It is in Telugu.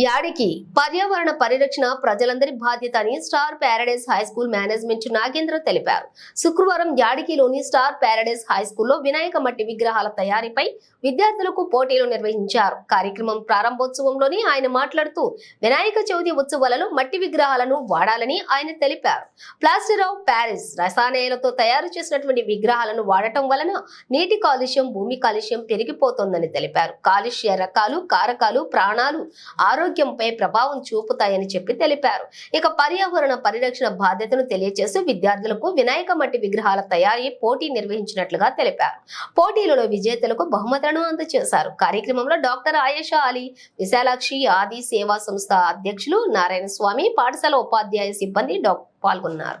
యాడికి పర్యావరణ పరిరక్షణ ప్రజలందరి బాధ్యత అని star paradise high school management Nagendra తెలిపారు. శుక్రవారం యాడికిలోని స్టార్ ప్యారడైజ్ హై స్కూల్లో వినాయక మట్టి విగ్రహాల తయారీపై విద్యార్థులకు పోటీలు నిర్వహించారు. కార్యక్రమం ప్రారంభోత్సవంలోని ఆయన మాట్లాడుతూ వినాయక చవితి ఉత్సవాలలో మట్టి విగ్రహాలను వాడాలని ఆయన తెలిపారు. ప్లాస్టర్ ఆఫ్ ప్యారిస్ రసాయనాలతో తయారు చేసినటువంటి విగ్రహాలను వాడటం వలన నీటి కాలుష్యం భూమి కాలుష్యం పెరిగిపోతోందని తెలిపారు. కాలుష్య రకాలు కారకాలు ప్రాణాలు ఆరోగ్య ఆరోగ్యంపై ప్రభావం చూపుతాయని చెప్పి తెలిపారు. ఇక పర్యావరణ పరిరక్షణ బాధ్యతను తెలియజేస్తూ విద్యార్థులకు వినాయక మట్టి విగ్రహాల తయారీ పోటీ నిర్వహించినట్లుగా తెలిపారు. పోటీలలో విజేతలకు బహుమతులను అందజేశారు. కార్యక్రమంలో డాక్టర్ ఆయేషా అలీ విశాలాక్షి ఆది సేవా సంస్థ అధ్యక్షులు నారాయణ స్వామి పాఠశాల ఉపాధ్యాయ సిబ్బంది పాల్గొన్నారు.